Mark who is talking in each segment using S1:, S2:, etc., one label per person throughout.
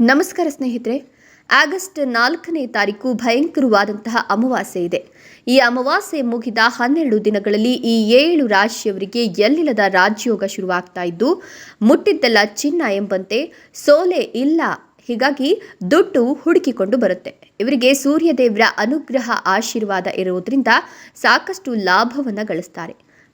S1: ನಮಸ್ಕಾರ ಸ್ನೇಹಿತರೆ, ಆಗಸ್ಟ್ ನಾಲ್ಕನೇ ತಾರೀಕು ಭಯಂಕರವಾದಂತಹ ಅಮಾವಾಸ್ಯೆ ಇದೆ. ಈ ಅಮಾವಾಸ್ಯೆ ಮುಗಿದ ಹನ್ನೆರಡು ದಿನಗಳಲ್ಲಿ ಈ ಏಳು ರಾಶಿಯವರಿಗೆ ಎಲ್ಲಿಲ್ಲದ ರಾಜ್ಯೋಗ ಶುರುವಾಗ್ತಾ ಇದ್ದು, ಮುಟ್ಟಿದ್ದೆಲ್ಲ ಚಿನ್ನ ಎಂಬಂತೆ ಸೋಲೆ ಇಲ್ಲ. ಹೀಗಾಗಿ ದುಡ್ಡು ಹುಡುಕಿಕೊಂಡು ಬರುತ್ತೆ. ಇವರಿಗೆ ಸೂರ್ಯದೇವರ ಅನುಗ್ರಹ ಆಶೀರ್ವಾದ ಇರುವುದರಿಂದ ಸಾಕಷ್ಟು ಲಾಭವನ್ನು ಗಳಿಸ್ತಾರೆ.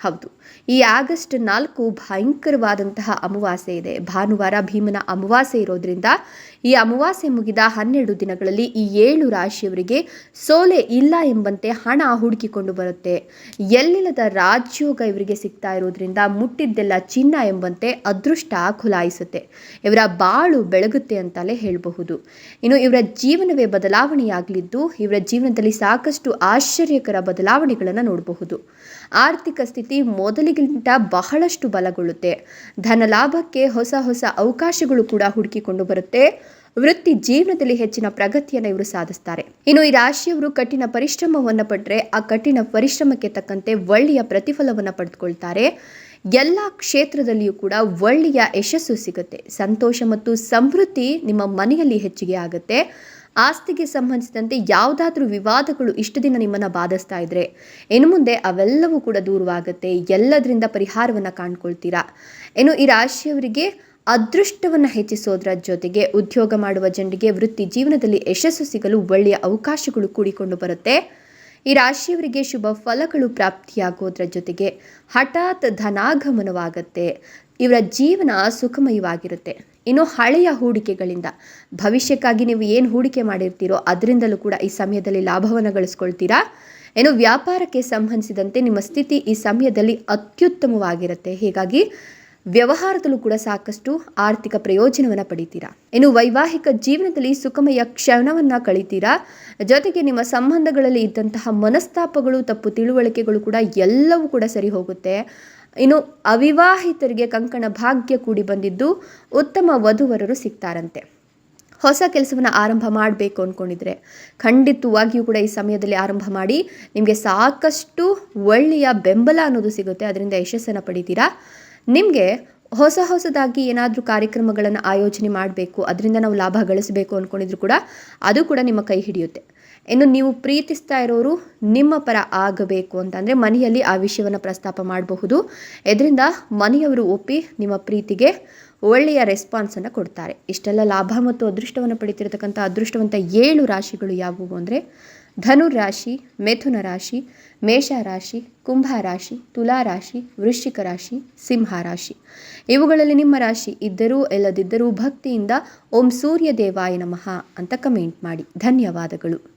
S1: ಹೌದು. ಈ ಆಗಸ್ಟ್ ನಾಲ್ಕು ಭಯಂಕರವಾದಂತಹ ಅಮಾವಾಸ್ಯೆ ಇದೆ. ಭಾನುವಾರ ಭೀಮನ ಅಮಾವಾಸ್ಯೆ ಇರೋದ್ರಿಂದ ಈ ಅಮಾವಾಸ್ಯೆ ಮುಗಿದ ಹನ್ನೆರಡು ದಿನಗಳಲ್ಲಿ ಈ ಏಳು ರಾಶಿಯವರಿಗೆ ಸೋಲೆ ಇಲ್ಲ ಎಂಬಂತೆ ಹಣ ಹುಡುಕಿಕೊಂಡು ಬರುತ್ತೆ. ಎಲ್ಲಿಲ್ಲದ ರಾಜ್ಯೋಗ ಇವರಿಗೆ ಸಿಗ್ತಾ ಇರೋದ್ರಿಂದ ಮುಟ್ಟಿದ್ದೆಲ್ಲ ಚಿನ್ನ ಎಂಬಂತೆ ಅದೃಷ್ಟ ಖುಲಾಯಿಸುತ್ತೆ. ಇವರ ಬಾಳು ಬೆಳಗುತ್ತೆ ಅಂತಲೇ ಹೇಳಬಹುದು. ಇನ್ನು ಇವರ ಜೀವನವೇ ಬದಲಾವಣೆಯಾಗಲಿದ್ದು, ಇವರ ಜೀವನದಲ್ಲಿ ಸಾಕಷ್ಟು ಆಶ್ಚರ್ಯಕರ ಬದಲಾವಣೆಗಳನ್ನು ನೋಡಬಹುದು. ಆರ್ಥಿಕ ಸ್ಥಿತಿ ಮೊದಲಿಗಿಂತ ಬಹಳಷ್ಟು ಬಲಗೊಳ್ಳುತ್ತೆ. ಧನ ಲಾಭಕ್ಕೆ ಹೊಸ ಹೊಸ ಅವಕಾಶಗಳು ಕೂಡ ಹುಡುಕಿಕೊಂಡು ಬರುತ್ತೆ. ವೃತ್ತಿ ಜೀವನದಲ್ಲಿ ಹೆಚ್ಚಿನ ಪ್ರಗತಿಯನ್ನು ಇವರು ಸಾಧಿಸ್ತಾರೆ. ಇನ್ನು ಈ ರಾಶಿಯವರು ಕಠಿಣ ಪರಿಶ್ರಮವನ್ನು ಪಟ್ಟರೆ ಆ ಕಠಿಣ ಪರಿಶ್ರಮಕ್ಕೆ ತಕ್ಕಂತೆ ಒಳ್ಳೆಯ ಪ್ರತಿಫಲವನ್ನು ಪಡೆದುಕೊಳ್ತಾರೆ. ಎಲ್ಲ ಕ್ಷೇತ್ರದಲ್ಲಿಯೂ ಕೂಡ ಒಳ್ಳೆಯ ಯಶಸ್ಸು ಸಿಗುತ್ತೆ. ಸಂತೋಷ ಮತ್ತು ಸಮೃದ್ಧಿ ನಿಮ್ಮ ಮನೆಯಲ್ಲಿ ಹೆಚ್ಚಿಗೆ ಆಗುತ್ತೆ. ಆಸ್ತಿಗೆ ಸಂಬಂಧಿಸಿದಂತೆ ಯಾವುದಾದ್ರೂ ವಿವಾದಗಳು ಇಷ್ಟು ದಿನ ನಿಮ್ಮನ್ನು ಬಾಧಿಸ್ತಾ ಇದ್ರೆ, ಇನ್ನು ಮುಂದೆ ಅವೆಲ್ಲವೂ ಕೂಡ ದೂರವಾಗುತ್ತೆ, ಎಲ್ಲದರಿಂದ ಪರಿಹಾರವನ್ನು ಕಾಣ್ಕೊಳ್ತೀರಾ? ಏನು ಈ ರಾಶಿಯವರಿಗೆ ಅದೃಷ್ಟವನ್ನು ಹೆಚ್ಚಿಸೋದ್ರ ಜೊತೆಗೆ ಉದ್ಯೋಗ ಮಾಡುವ ಜನರಿಗೆ ವೃತ್ತಿ ಜೀವನದಲ್ಲಿ ಯಶಸ್ಸು ಸಿಗಲು ಒಳ್ಳೆಯ ಅವಕಾಶಗಳು ಕೂಡಿಕೊಂಡು ಬರುತ್ತೆ. ಈ ರಾಶಿಯವರಿಗೆ ಶುಭ ಫಲಗಳು ಪ್ರಾಪ್ತಿಯಾಗೋದ್ರ ಜೊತೆಗೆ ಹಠಾತ್ ಧನಾಗಮನವಾಗುತ್ತೆ. ಇವರ ಜೀವನ ಸುಖಮಯವಾಗಿರುತ್ತೆ. ಇನ್ನು ಹಳೆಯ ಹೂಡಿಕೆಗಳಿಂದ. ಭವಿಷ್ಯಕ್ಕಾಗಿ ನೀವು ಏನು ಹೂಡಿಕೆ ಮಾಡಿರ್ತೀರೋ ಅದರಿಂದಲೂ ಕೂಡ ಈ ಸಮಯದಲ್ಲಿ ಲಾಭವನ್ನು ಗಳಿಸ್ಕೊಳ್ತೀರಾ? ಏನು ವ್ಯಾಪಾರಕ್ಕೆ ಸಂಬಂಧಿಸಿದಂತೆ ನಿಮ್ಮ ಸ್ಥಿತಿ ಈ ಸಮಯದಲ್ಲಿ ಅತ್ಯುತ್ತಮವಾಗಿರುತ್ತೆ. ಹೀಗಾಗಿ ವ್ಯವಹಾರದಲ್ಲೂ ಕೂಡ ಸಾಕಷ್ಟು ಆರ್ಥಿಕ ಪ್ರಯೋಜನವನ್ನು ಪಡಿತೀರಾ? ಇನ್ನು ವೈವಾಹಿಕ ಜೀವನದಲ್ಲಿ ಸುಖಮಯ ಕ್ಷಣವನ್ನು ಕಳಿತೀರಾ? ಜೊತೆಗೆ ನಿಮ್ಮ ಸಂಬಂಧಗಳಲ್ಲಿ ಇದ್ದಂತಹ ಮನಸ್ತಾಪಗಳು, ತಪ್ಪು ತಿಳುವಳಿಕೆಗಳು ಕೂಡ ಎಲ್ಲವೂ ಕೂಡ ಸರಿ ಹೋಗುತ್ತೆ. ಇನ್ನು ಅವಿವಾಹಿತರಿಗೆ ಕಂಕಣ ಭಾಗ್ಯ ಕೂಡಿ ಬಂದಿದ್ದು ಉತ್ತಮ ವಧುವರರು ಸಿಗ್ತಾರಂತೆ. ಹೊಸ ಕೆಲಸವನ್ನು ಆರಂಭ ಮಾಡಬೇಕು ಅಂದ್ಕೊಂಡಿದ್ರೆ ಖಂಡಿತವಾಗಿಯೂ ಕೂಡ ಈ ಸಮಯದಲ್ಲಿ ಆರಂಭ ಮಾಡಿ ನಿಮಗೆ ಸಾಕಷ್ಟು ಒಳ್ಳೆಯ ಬೆಂಬಲ ಅನ್ನೋದು ಸಿಗುತ್ತೆ. ಅದರಿಂದ ಯಶಸ್ಸನ್ನು ಪಡಿತೀರಾ? ನಿಮಗೆ ಹೊಸ ಹೊಸದಾಗಿ ಏನಾದರೂ ಕಾರ್ಯಕ್ರಮಗಳನ್ನು ಆಯೋಜನೆ ಮಾಡಬೇಕು, ಅದರಿಂದ ನಾವು ಲಾಭ ಗಳಿಸಬೇಕು ಅಂದ್ಕೊಂಡಿದ್ರು ಕೂಡ ಅದು ಕೂಡ ನಿಮ್ಮ ಕೈ ಹಿಡಿಯುತ್ತೆ. ಇನ್ನು ನೀವು ಪ್ರೀತಿಸ್ತಾ ಇರೋರು ನಿಮ್ಮ ಪರ ಆಗಬೇಕು ಅಂತಂದರೆ ಮನೆಯಲ್ಲಿ ಆ ವಿಷಯವನ್ನು ಪ್ರಸ್ತಾಪ ಮಾಡಬಹುದು. ಇದರಿಂದ ಮನೆಯವರು ಒಪ್ಪಿ ನಿಮ್ಮ ಪ್ರೀತಿಗೆ ಒಳ್ಳೆಯ ರೆಸ್ಪಾನ್ಸನ್ನು ಕೊಡ್ತಾರೆ. ಇಷ್ಟೆಲ್ಲ ಲಾಭ ಮತ್ತು ಅದೃಷ್ಟವನ್ನು ಪಡಿತಿರತಕ್ಕಂಥ ಅದೃಷ್ಟವಂತ ಏಳು ರಾಶಿಗಳು ಯಾವುವು ಅಂದರೆ ಧನು ರಾಶಿ, ಮಿಥುನ ರಾಶಿ, ಮೇಷ ರಾಶಿ, ಕುಂಭ ರಾಶಿ, ತುಲಾ ರಾಶಿ, ವೃಶ್ಚಿಕ ರಾಶಿ, ಸಿಂಹ ರಾಶಿ. ಇವುಗಳಲ್ಲಿ ನಿಮ್ಮ ರಾಶಿ ಇದ್ದರೂ ಇಲ್ಲದಿದ್ದರೂ ಭಕ್ತಿಯಿಂದ ಓಂ ಸೂರ್ಯ ದೇವಾಯ ನಮಃ ಅಂತ ಕಮೆಂಟ್ ಮಾಡಿ. ಧನ್ಯವಾದಗಳು.